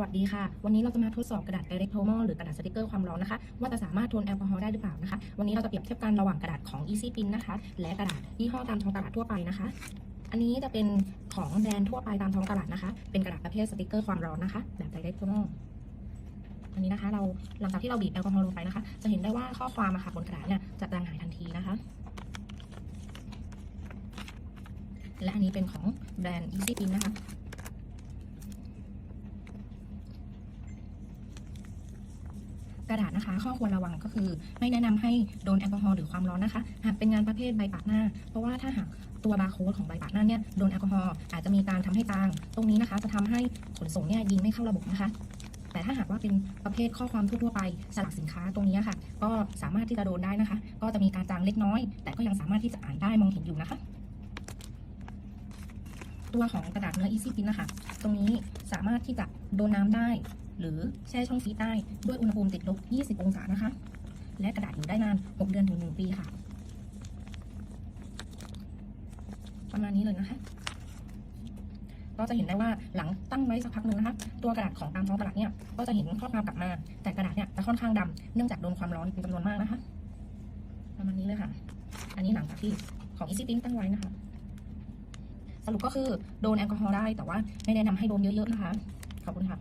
สวัสดีค่ะ วันนี้เราจะมาทดสอบกระดาษ Direct Polymer หรือกระดาษสติกเกอร์ความร้อนนะคะ ว่าจะสามารถทนแอลกอฮอล์ได้หรือเปล่านะคะ วันนี้เราจะเปรียบเทียบกันระหว่างกระดาษของ Easy Pin นะคะ และกระดาษยี่ห้อตามท้องตลาดทั่วไปนะคะ อันนี้จะเป็นของแบรนด์ทั่วไปตามท้องตลาดนะคะ เป็นกระดาษประเภทสติกเกอร์ความร้อนนะคะ แบบ Direct Polymer อันนี้นะคะเราหลังจากที่เราบีบแอลกอฮอล์ลงไปนะคะ จะเห็นได้ว่าข้อความอะค่ะบนกระดาษเนี่ยจะจางหายทันทีนะคะ และอันนี้เป็นของแบรนด์ Easy Pin นะคะ กระดาษนะคะ ข้อควรระวังก็คือ ไม่แนะนำให้โดนแอลกอฮอล์หรือความร้อนนะคะหากเป็นงานประเภทใบปาดหน้า เพราะว่าถ้าหากตัวบาร์โค้ดของใบปาดหน้าเนี่ยโดนแอลกอฮอล์อาจจะมีการทำให้ตางตรงนี้นะคะ จะทำให้ขนส่งเนี่ยยิงไม่เข้าระบบนะคะแต่ถ้าหากว่าเป็นประเภทข้อความทั่วไปสลักสินค้าตรงนี้ค่ะ ก็สามารถที่จะโดนได้นะคะ ก็จะมีการจางเล็กน้อย แต่ก็ยังสามารถที่จะอ่านได้มองเห็นอยู่นะคะ ตัวของกระดาษเนื้อ Easy Print นะคะ ตรงนี้สามารถที่จะโดนน้ำได้ หรือแช่ช่องฟรีซได้ด้วยอุณหภูมิติดลบ 20 องศานะคะ และกระดาษอยู่ได้นาน 6 เดือนถึง 1 ปีค่ะ ประมาณนี้เลยนะคะ ก็จะเห็นได้ว่าหลังตั้งไว้สักพักหนึ่งนะคะ ตัวกระดาษของตามท้องตลาดเนี่ย ก็จะเห็นข้อความกลับมา แต่กระดาษเนี่ยจะค่อนข้างดำเนื่องจากโดนความร้อนเป็นจำนวนมากนะคะ ประมาณนี้เลยค่ะ อันนี้หลังจากที่ของ Easy Print ตั้งไว้นะคะสรุปก็คือโดนแอลกอฮอล์ได้แต่ว่าไม่แนะนำให้โดนเยอะๆนะคะ ขอบคุณค่ะ